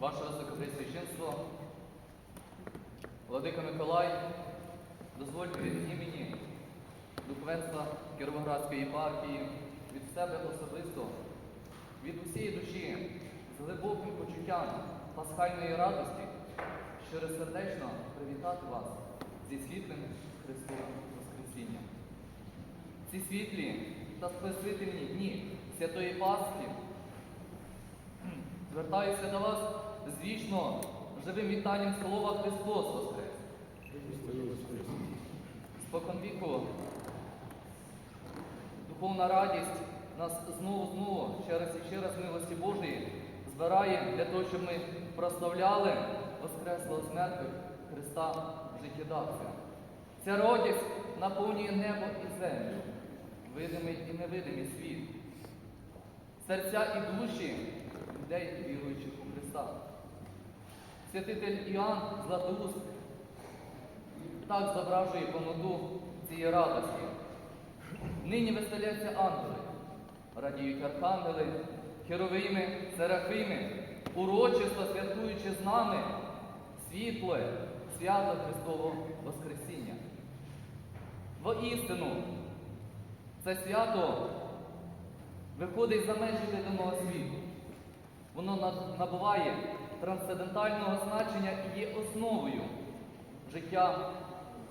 Ваше Високопресвященство, Владика Миколай, дозвольте від імені духовенства Кіровоградської єпархії, від себе особисто, від усієї душі, з глибоким почуттям пасхальної радості, щиросердечно привітати вас зі світлим Христовим Воскресінням. Ці світлі та спасительні дні Святої Пасхи Звертаюся до вас з вічно живим вітанням слова Христос Воскрес. Спокон віку духовна радість нас знову знову ще раз і ще раз милості Божої збирає для того, щоб ми прославляли Воскреслого з Христа життєдавця. Ця радість наповнює небо і землю, видимий і невидимий світ серця і душі людей, віруючих у Христа. Святитель Іоанн Златоуст так зображує повноту цієї радості. Нині веселяться ангели, радіють архангели, херовими, серафими, урочисто святкуючи з нами світле, свято Христового Воскресіння. Воістину, це свято виходить за межі видимого світу. Воно набуває трансцендентального значення і є основою життя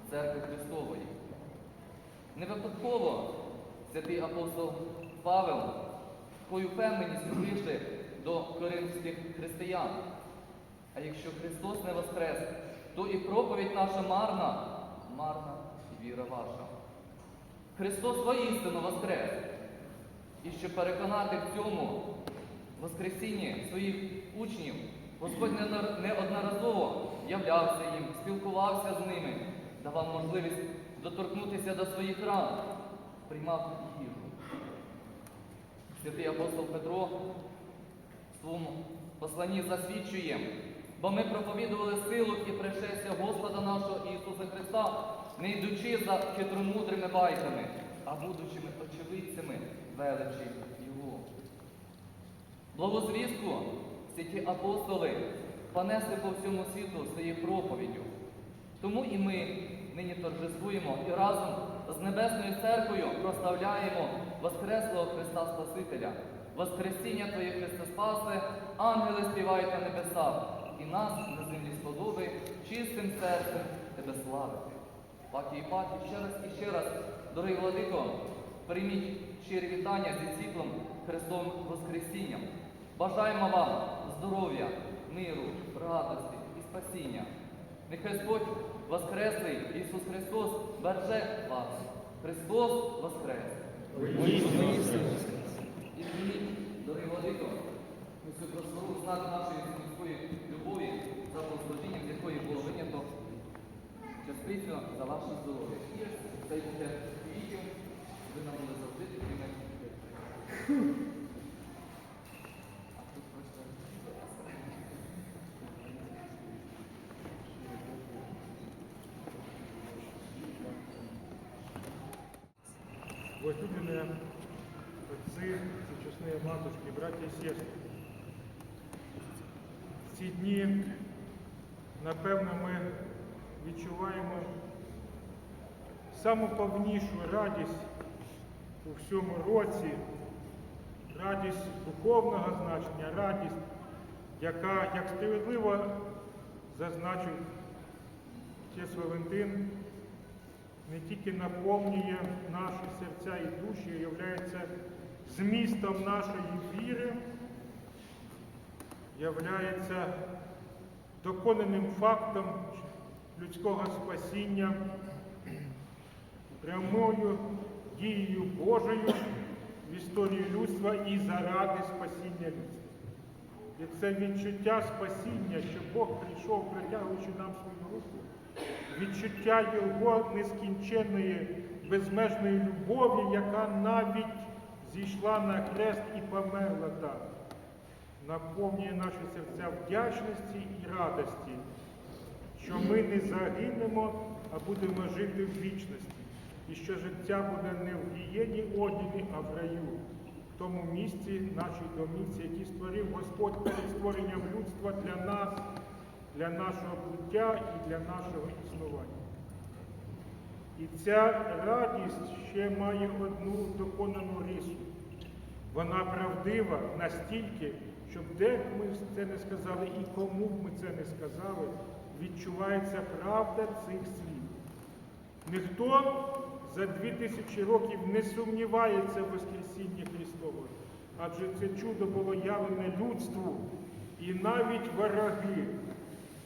Церкви Христової. Не випадково святий апостол Павел такою впевненістю пише до коринських християн. А якщо Христос не воскрес, то і проповідь наша марна, марна і віра ваша. Христос воістину воскрес. І щоб переконати в цьому Воскресінні своїх учнів, Господь неодноразово являвся їм, спілкувався з ними, давав можливість доторкнутися до своїх ран, приймав їжу. Святий апостол Петро в своєму посланні засвідчує, бо ми проповідували силу і пришестя Господа нашого Ісуса Христа, не йдучи за хитромудрими байками, а будучими очевидцями величі. Благозвістку святі апостоли понесли по всьому світу своєю проповіддю. Тому і ми нині торжествуємо і разом з Небесною Церквою прославляємо Воскреслого Христа Спасителя, Воскресіння Твоє Христе Спасе, ангели співають на небесах, і нас на землі сподоби чистим серцем Тебе славити. Паті і паті, ще раз і ще раз, дорогий владико, прийміть щирі вітання зі світлом Христовим Воскресінням. Бажаємо вам здоров'я, миру, радості і спасіння. Нехай Господь Воскреслий Ісус Христос береже вас. Христос Воскрес! І змініть, дорогий владико, цю прославу знак нашої людської любові за благословенням, з якої було винято частицю за ваше здоров'я. І цей квітів ви нам були завжди такими. Братья і сестри, в ці дні, напевно, ми відчуваємо саму повнішу радість у всьому році, радість духовного значення, радість, яка, як справедливо зазначив отець Валентин, не тільки наповнює наші серця і душі, а являється змістом нашої віри, являється доконаним фактом людського спасіння, прямою дією Божою в історії людства і заради спасіння людства. І це відчуття спасіння, що Бог прийшов, притягуючи нам свою руку, відчуття Його нескінченної, безмежної любові, яка навіть зійшла на хрест і померла там, наповнює наші серця вдячності і радості, що ми не загинемо, а будемо жити в вічності, і що життя буде не в гієні огні, а в раю. в тому місці, нашій домівці, які створив Господь перед створенням людства для нас, для нашого буття і для нашого існування. І ця радість ще має одну доконану рису. Вона правдива настільки, щоб де б ми це не сказали і кому б ми це не сказали, відчувається правда цих слів. Ніхто за дві тисячі років не сумнівається в Воскресінні Христового, адже це чудо було явлене людству, і навіть вороги,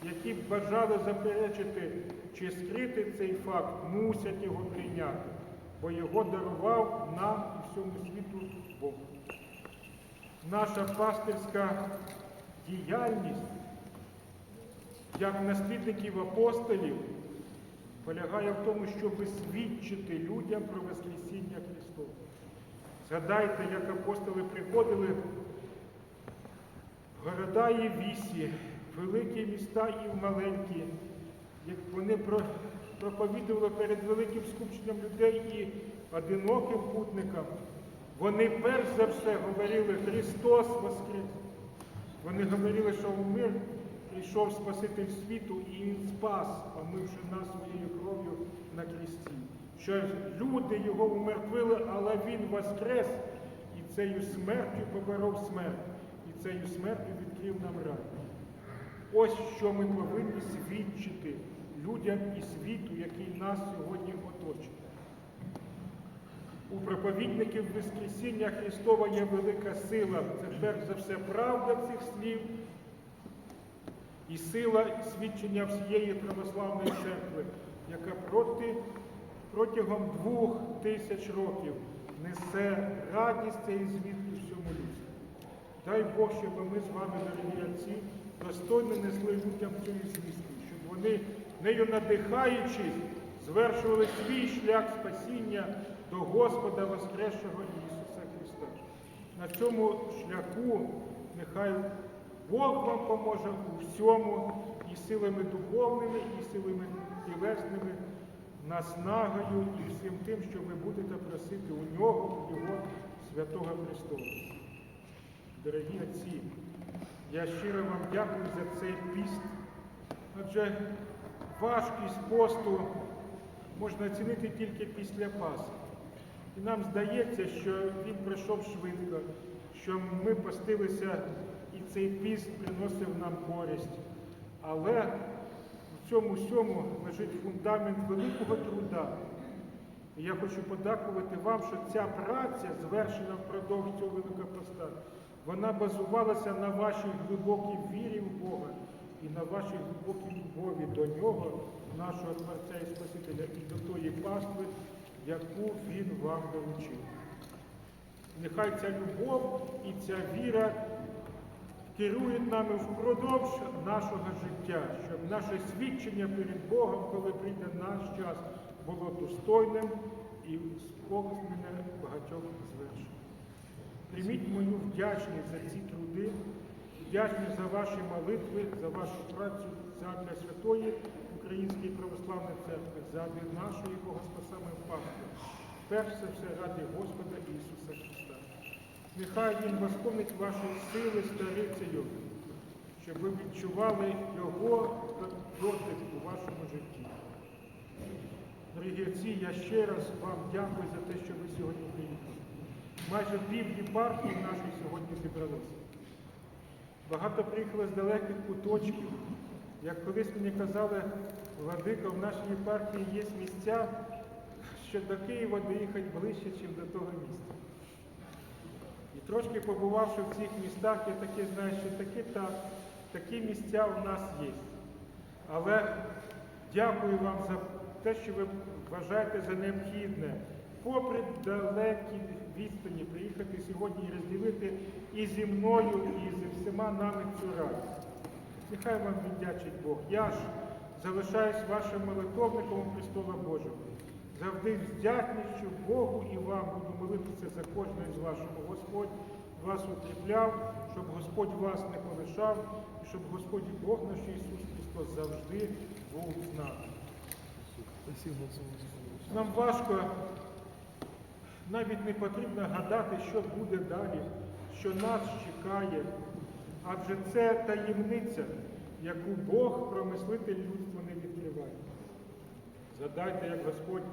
які б бажали заперечити чи скрити цей факт, мусять його прийняти, бо його дарував нам і всьому світу Бог. Наша пастирська діяльність як наслідників апостолів полягає в тому, щоб свідчити людям про Воскресіння Христове. Згадайте, як апостоли приходили в города і вісі, великі міста і в маленькі, як вони проповідували перед великим скупченням людей і одиноким путникам. Вони перш за все говорили Христос Воскрес. Вони говорили, що в мир прийшов Спаситель світу і Він спас, омивши нас своєю кров'ю на кресті. Що люди його умертвили, але Він воскрес і цією смертю поборов смерть, і цією смертю відкрив нам рай. Ось що ми повинні свідчити людям і світу, який нас сьогодні оточує. У проповідників Воскресіння Христова є велика сила. Це перш за все правда цих слів і сила свідчення всієї православної церкви, яка проти, протягом двох тисяч років несе радість і звідки всьому людству. Дай Бог, щоб ми з вами, дорогі отці, достойно несли людям цю звістку, вони, нею надихаючись, звершували свій шлях спасіння до Господа Воскресшого Ісуса Христа. На цьому шляху нехай Бог вам поможе у всьому і силами духовними, і силами тілесними, наснагою і всім тим, що ви будете просити у нього, у Його святого Христова. Дорогі отці, я щиро вам дякую за цей піст. Адже важкість посту можна оцінити тільки після Пасхи. І нам здається, що він пройшов швидко, що ми постилися і цей піст приносив нам користь. Але в цьому всьому лежить фундамент великого труда. І я хочу подякувати вам, що ця праця, звершена впродовж цього великого поста, вона базувалася на вашій глибокій вірі в Бога і на вашій глибокій любові до Нього, нашого Творця і Спасителя, і до тої пастви, яку Він вам долучив. Нехай ця любов і ця віра керують нами впродовж нашого життя, щоб наше свідчення перед Богом, коли прийде наш час, було достойним і сповнене багатьох звершень. Прийміть мою вдячність за ці труди, вдячність за ваші молитви, за вашу працю задля Святої Української православної церкви, задля нашої Богоспасами Пасхи. Перш за все ради Господа Ісуса Христа. Нехай Він восповнить ваші сили старицею, щоб ви відчували Його дотик у вашому житті. Дорогі отці, я ще раз вам дякую за те, що ви сьогодні приїхали. Майже пів єпархії нашої сьогодні зібралися. Багато приїхали з далеких куточків. Як колись мені казали, Владика, в нашій єпархії є місця, що до Києва доїхати ближче, ніж до того міста. І трошки побувавши в цих містах, я таки знаю, що такі, та, такі місця у нас є. Але дякую вам за те, що ви вважаєте за необхідне, попри далекі відстані, приїхати сьогодні і розділити і зі мною, і зі всіма нами цю радість. Нехай вам віддячить Бог. Я ж залишаюсь вашим молитовником у престола Божого. Завжди вдячністю Богу і вам буду молитися за кожного з щоб Господь вас укріпляв, щоб Господь вас не полишав, і щоб Господь Бог наш Ісус Христос завжди був з нами. Нам важко Навіть не потрібно гадати, що буде далі, що нас чекає. Адже це таємниця, яку Бог, промислитель людства, не відкриває. Згадайте, як Господь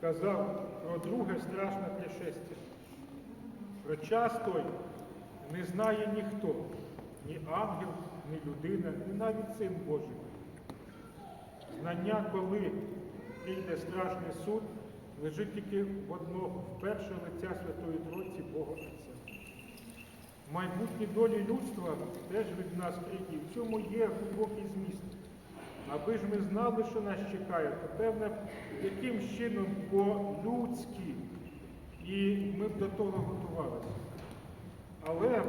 казав про друге страшне пришестя. Про час той не знає ніхто, ні ангел, ні людина, ні навіть син Божий. Знання, коли прийде страшний суд, лежить тільки в одного, в перше лиця Святої Тройці Бога Отця. Майбутні долі людства теж від нас криті. В цьому є глибокий зміст. Аби ж ми знали, що нас чекає, то певне, яким чином по-людськи, і ми б до того готувалися. Але,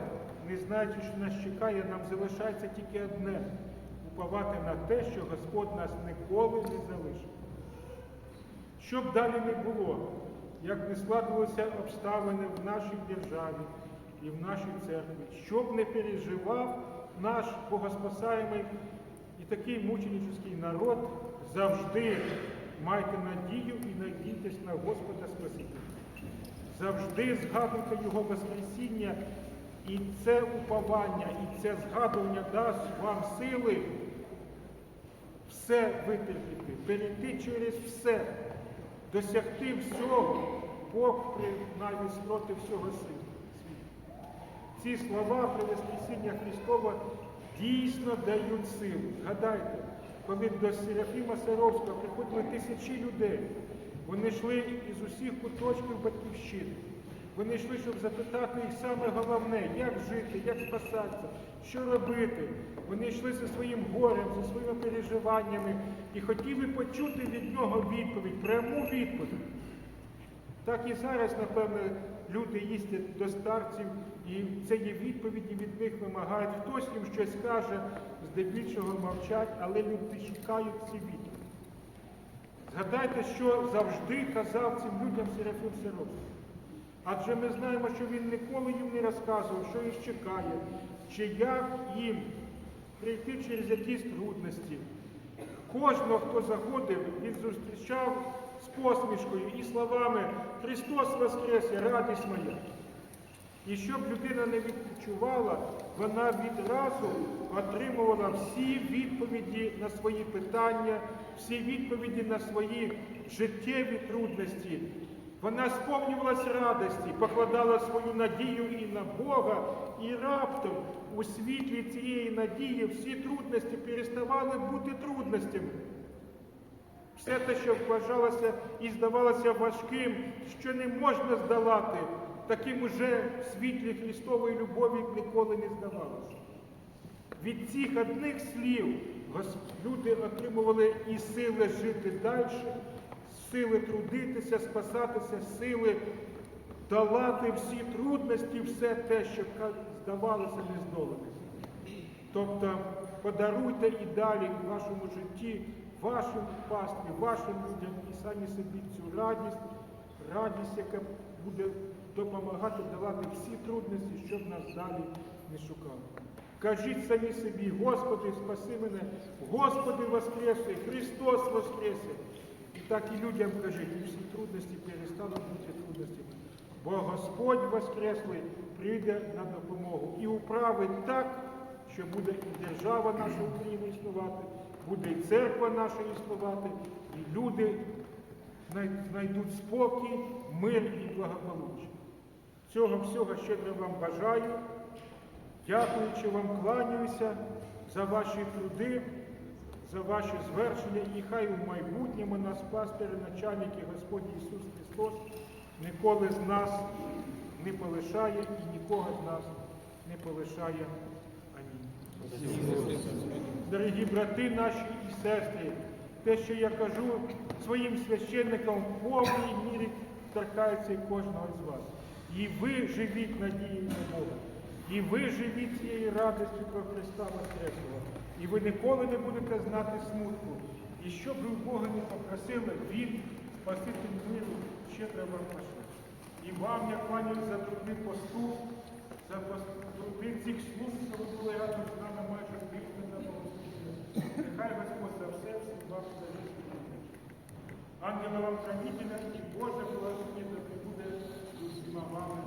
не знаючи, що нас чекає, нам залишається тільки одне уповати на те, що Господь нас ніколи не залишить. Щоб далі не було, як не складувалися обставини в нашій державі і в нашій церкві, щоб не переживав наш богоспасаємий і такий мученический народ, завжди майте надію і надійтесь на Господа Спасителя. Завжди згадуйте Його Воскресіння, і це уповання, і це згадування дасть вам сили все витерпіти, перейти через все, досягти всього, Бог при навіть спроти всього світу. Ці слова при Воскресіння Христова дійсно дають силу. Згадайте, коли до Серафіма Саровського приходили тисячі людей, вони йшли із усіх куточків батьківщини. Вони йшли, щоб запитати їх саме головне, як жити, як спасатися, що робити. Вони йшли зі своїм горем, зі своїми переживаннями і хотіли почути від нього відповідь, пряму відповідь. Так і зараз, напевно, люди їздять до старців, і це є відповіді від них вимагають. Хтось їм щось каже, здебільшого мовчать, але люди шукають ці відповіді. Згадайте, що завжди казав цим людям Серафім Сировський. Адже ми знаємо, що він ніколи їм не розказував, що їх чекає, чи як їм прийти через якісь трудності. Кожного, хто заходив, він зустрічав з посмішкою і словами Христос Воскресе, радість моя. І щоб людина не відчувала, вона відразу отримувала всі відповіді на свої питання, всі відповіді на свої життєві трудності. Вона сповнювалась радості, покладала свою надію і на Бога, і раптом у світлі цієї надії всі трудності переставали бути трудностями. Все те, що вважалося і здавалося важким, що не можна здолати, таким уже в світлі Христової любові ніколи не здавалося. Від цих одних слів люди отримували і сили жити далі, сили трудитися, спасатися, сили долати всі трудності, все те, що здавалося нездоланим. Тобто подаруйте і далі в вашому житті, вашим пастві, вашим людям і самі собі цю радість, радість, яка буде допомагати долати всі трудності, щоб нас далі не шукали. Кажіть самі собі, Господи, спаси мене, Господи Воскресе, Христос Воскресе. Так і людям кажіть, і всі трудності перестали бути трудностями. Бо Господь Воскреслий прийде на допомогу і управить так, що буде і держава наша Україна існувати, буде і церква наша існувати, і люди знайдуть спокій, мир і благополуччя. Цього всього щедро вам бажаю. Дякуючи вам, кланяюся за ваші труди, за ваші звершення, і хай у майбутньому нас пастири, начальники Господь Ісус Христос ніколи з нас не полишає і нікого з нас не полишає. Амінь. Дорогі брати наші і сестри, те, що я кажу своїм священникам в повній мірі торкається і кожного з вас. І ви живіть надією на Бога. І ви живіть цією радістю про Христа Воскреслого. І ви ніколи не будете знати смутку. І що б ви в Бога не попросили, Він, Спаситель миру, щедро вам пошле. І вам я кланяюсь за труди посту, за пос- цих слуг, що ви були разом з нами майже тиждень на Богослужінні. Нехай Господь за все всім вам дає. Ангела вам хранителя і Боже благословення да прибуде словами.